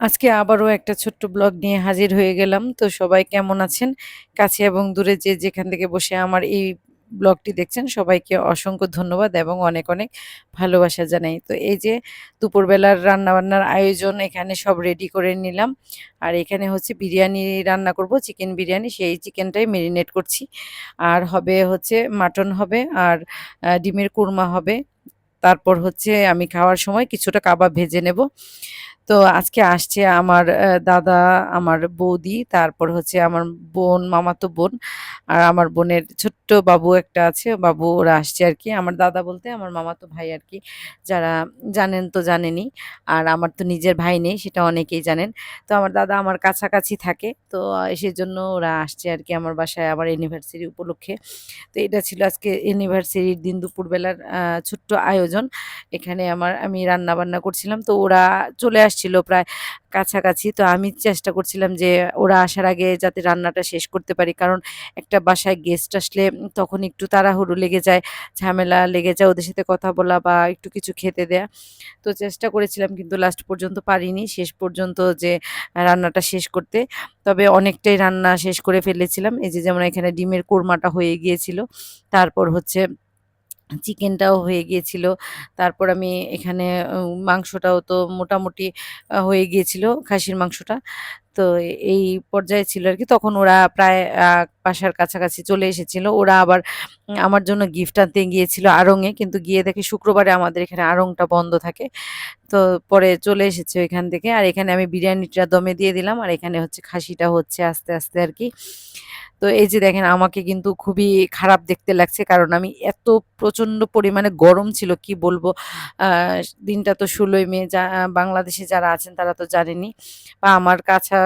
আজকে আবারও একটা ছোট্ট ব্লগ নিয়ে হাজির হয়ে গেলাম। তো সবাই কেমন আছেন? কাছে এবং দূরে যে যেখান থেকে বসে আমার এই ব্লগটি দেখছেন সবাইকে অসংখ্য ধন্যবাদ এবং অনেক, অনেক ভালোবাসা জানাই। তো এই যে দুপুরবেলার রান্নাবান্নার আয়োজন এখানে সব রেডি করে নিলাম। আর এখানে হচ্ছে বিরিয়ানি রান্না করব, চিকেন বিরিয়ানি। সেই চিকেনটাই মেরিনেট করছি। আর হবে হচ্ছে মাটন হবে আর ডিমের কুরমা হবে। তারপর হচ্ছে আমি খাওয়ার সময় কিছুটা কাবাব ভেজে নেব। তো আজকে আসছে আমার দাদা, আমার বৌদি, তারপর হচ্ছে আমার বোন, মামাতো বোন আর আমার বোনের ছোট্ট বাবু একটা আছে। বাবু ওরা আসছে আর কি আমার দাদা বলতে আমার মামাতো ভাই আর কি যারা জানেন তো জানেনই। আর আমার তো নিজের ভাই নেই সেটা অনেকেই জানেন। তো আমার দাদা আমার কাছাকাছি থাকে। তো সেজন্য ওরা আসছে আর কি আমার বাসায় আমার অ্যানিভার্সারি উপলক্ষে। তো এটা ছিল আজকে অ্যানিভার্সারির দিন দুপুরবেলার ছোট্ট আয়োজন। এখানে আমার আমি রান্না-বান্না করছিলাম। তো ওরা চলে আসছিল প্রায় কাছাকাছি। তো আমি চেষ্টা করছিলাম যে ওরা আসার আগে যাতে রান্নাটা শেষ করতে পারি। কারণ একটা বাসায় গেস্ট আসলে তখন একটু তাড়াহুড়ো লেগে যায়, ঝামেলা লেগে যায় ওদের সাথে কথা বলা বা একটু কিছু খেতে দেয়া। তো চেষ্টা করেছিলাম কিন্তু লাস্ট পর্যন্ত পারিনি। শেষ পর্যন্ত যে রান্নাটা শেষ করতে। তবে অনেকটাই রান্না শেষ করে ফেলেছিলাম। এই যে যেমন এখানে ডিমের কোরমাটা হয়ে গিয়েছিল। তারপর হচ্ছে চিকেনটাও হয়ে গিয়েছিল। তারপর আমি এখানে মাংসটাও তো মোটামুটি হয়ে গিয়েছিল খাসির মাংসটা। তো এই পর্যায়ে ছিল আর কি তখন ওরা প্রায় বাসার কাছাকাছি চলে এসেছিল। ওরা আবার আমার জন্য গিফট আনতে গিয়েছিল আড়ং-এ। কিন্তু গিয়ে দেখি শুক্রবারে আমাদের এখানে আড়ংটা বন্ধ থাকে। তো পরে চলে এসেছে ওইখান থেকে। আর এখানে আমি বিরিয়ানিটা দমে দিয়ে দিলাম। আর এখানে হচ্ছে খাসিটা হচ্ছে আস্তে, আস্তে আর কি তো এই যে দেখেন আমাকে কিন্তু খুবই খারাপ দেখতে লাগছে। কারণ আমি এত প্রচণ্ড পরিমাণে গরম ছিল কি বলব। দিনটা তো ১৬ই মে যা বাংলাদেশে যারা আছেন তারা তো জানেনি বা আমার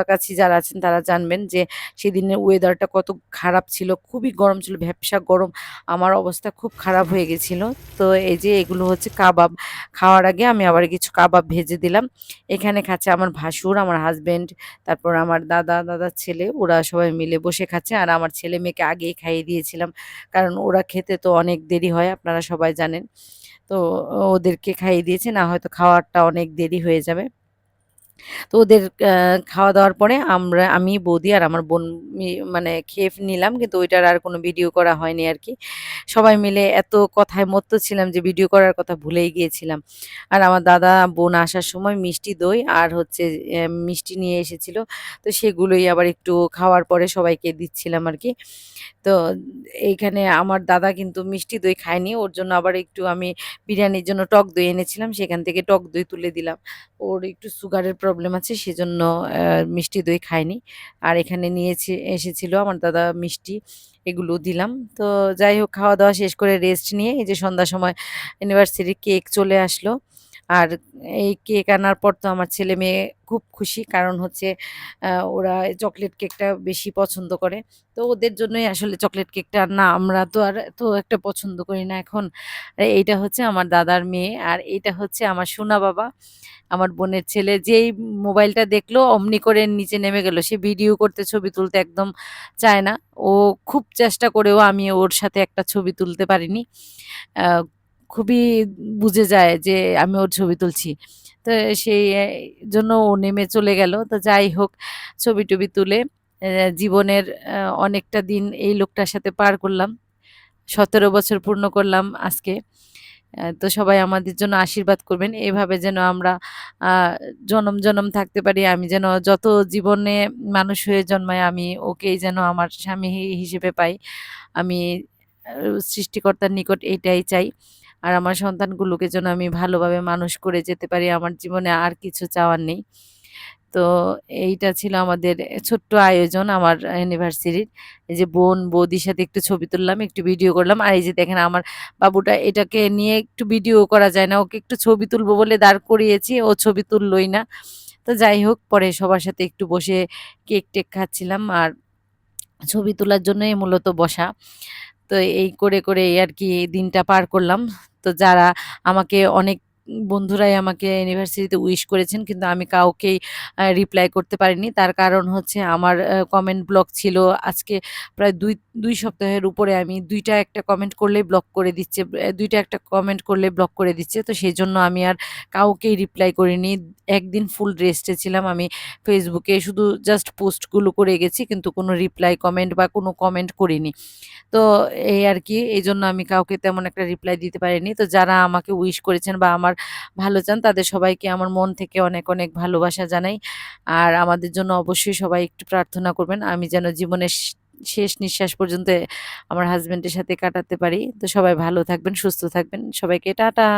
কাছাকাছি যারা আছেন তারা জানবেন যে সেদিনের ওয়েদারটা কত খারাপ ছিল। খুবই গরম ছিল, ভ্যাপসা গরম। আমার অবস্থা খুব খারাপ হয়ে গেছিল। তো এই যে এগুলো হচ্ছে কাবাব। খাওয়ার আগে আমি আবার কিছু কাবাব ভেজে দিলাম। এখানে খাচ্ছে আমার ভাসুর, আমার হাজব্যান্ড তারপর আমার দাদা, দাদার ছেলে ওরা সবাই মিলে বসে খাচ্ছে। আর আমার ছেলে-মেয়েকে আগেই খাইয়ে দিয়েছিলাম। কারণ ওরা খেতে তো অনেক দেরি হয় আপনারা সবাই জানেন। তো ওদেরকে খাইয়ে দিয়েছে না হয়তো খাওয়ারটা অনেক দেরি হয়ে যাবে। তো ওদের খাওয়া-দাওয়ার পরে আমরা আমি, বৌদি আর আমার বোন মানে খেয়ে নিলাম। কিন্তু ওইটার আর কোনো ভিডিও করা হয়নি আর কি সবাই মিলে এত কথায় মত্ত ছিলাম যে ভিডিও করার কথা ভুলেই গিয়েছিলাম। আর আমার দাদা, বোন আসার সময় মিষ্টি দই আর হচ্ছে মিষ্টি নিয়ে এসেছিল। তো সেগুলোই আবার একটু খাওয়ার পরে সবাইকে দিচ্ছিলাম আর কি তো এইখানে আমার দাদা কিন্তু মিষ্টি দই খায়নি। ওর জন্য আবার একটু আমি বিরিয়ানির জন্য টক দই এনেছিলাম। সেখান থেকে টক দই তুলে দিলাম। ওর একটু সুগারের প্রবলেম আছে সেজন্য জন্য মিষ্টি দই খায়নি। আর এখানে নিয়েছি এসেছিল আমার দাদা মিষ্টি, এগুলো দিলাম। তো যাই হোক খাওয়া-দাওয়া শেষ করে রেস্ট নিয়ে এই যে সন্ধ্যার সময় ইউনিভার্সিটির কেক চলে আসলো। আর এই কেক আনার পর তো আমার ছেলে-মেয়ে খুব খুশি। কারণ হচ্ছে ওরা চকলেট কেকটা বেশি পছন্দ করে। তো ওদের জন্যই আসলে চকলেট কেকটা না আমরা তো আর তো একটা পছন্দ করি না এখন। এইটা হচ্ছে আমার দাদার মেয়ে আর এইটা হচ্ছে আমার সোনা বাবা, আমার বোনের ছেলে। যেই মোবাইলটা দেখল অমনি করে নিচে নেমে গেল। সে ভিডিও করতে, ছবি তুলতে একদম চায় না। ও খুব চেষ্টা করেও আমি ওর সাথে একটা ছবি তুলতে পারিনি। খুবই বুঝে যায় যে আমি ওর ছবি তুলছি। তো সেই জন্য ও নেমে চলে গেল। তো যাই হোক ছবি-টবি তুলে জীবনের অনেকটা দিন এই লোকটার সাথে পার করলাম। ১৭ বছর পূর্ণ করলাম আজকে। তো সবাই আমাদের জন্য আশীর্বাদ করবেন। এভাবে যেন আমরা জনম, জনম থাকতে পারি। আমি যেন যত জীবনে মানুষ হয়ে জন্মায় আমি ওকেই যেন আমার স্বামী হিসেবে পাই। আমি সৃষ্টিকর্তার নিকট এইটাই চাই। আর আমার সন্তানগুলোকে যেন আমি ভালোভাবে মানুষ করে যেতে পারি। আমার জীবনে আর কিছু চাওয়ার নেই। তো এইটা ছিল আমাদের ছোট্ট আয়োজন আমার অ্যানিভার্সারির। এই যে বোন, বৌদির সাথে একটু ছবি তুললাম, একটু ভিডিও করলাম। আর এই যে দেখেন আমার বাবুটা এটাকে নিয়ে একটু ভিডিও করা যায় না। ওকে একটু ছবি তুলবো বলে দাঁড় করিয়েছি, ও ছবি তুললই না। তো যাই হোক পরে সবার সাথে একটু বসে কেক-টেক খাচ্ছিলাম আর ছবি তোলার জন্যই মূলত বসা। তো এই করে, করে এই আরকি দিনটা পার করলাম। তো যারা আমাকে অনেক বন্ধুরাই আমাকে ইউনিভার্সিটিতে উইশ করেছেন, কিন্তু আমি কাউকেই রিপ্লাই করতে পারিনি। তার কারণ হচ্ছে আমার কমেন্ট ব্লক ছিল। আজকে প্রায় দুই দুই সপ্তাহের উপরে আমি দুইটা একটা কমেন্ট করলেই ব্লক করে দিচ্ছে দুইটা একটা কমেন্ট করলে ব্লক করে দিচ্ছে। তো সেই জন্য আমি আর কাউকেই রিপ্লাই করিনি। একদিন ফুল রেস্টে ছিলাম। আমি ফেসবুকে শুধু জাস্ট পোস্টগুলো করে গেছি, কিন্তু কোনো রিপ্লাই কমেন্ট বা কোনো কমেন্ট করিনি। তো এই আর কি, এই জন্য আমি কাউকে তেমন একটা রিপ্লাই দিতে পারিনি। তো যারা আমাকে উইশ করেছেন বা আমার ভালো চান, তাদের সবাইকে আমার মন থেকে অনেক অনেক ভালোবাসা জানাই। আর আমাদের জন্য অবশ্যই সবাই একটু প্রার্থনা করবেন, আমি যেন জীবনের শেষ নিঃশ্বাস পর্যন্ত আমার হাজবেন্ডের সাথে কাটাতে পারি। তো সবাই ভালো থাকবেন, সুস্থ থাকবেন। সবাইকে টাটা!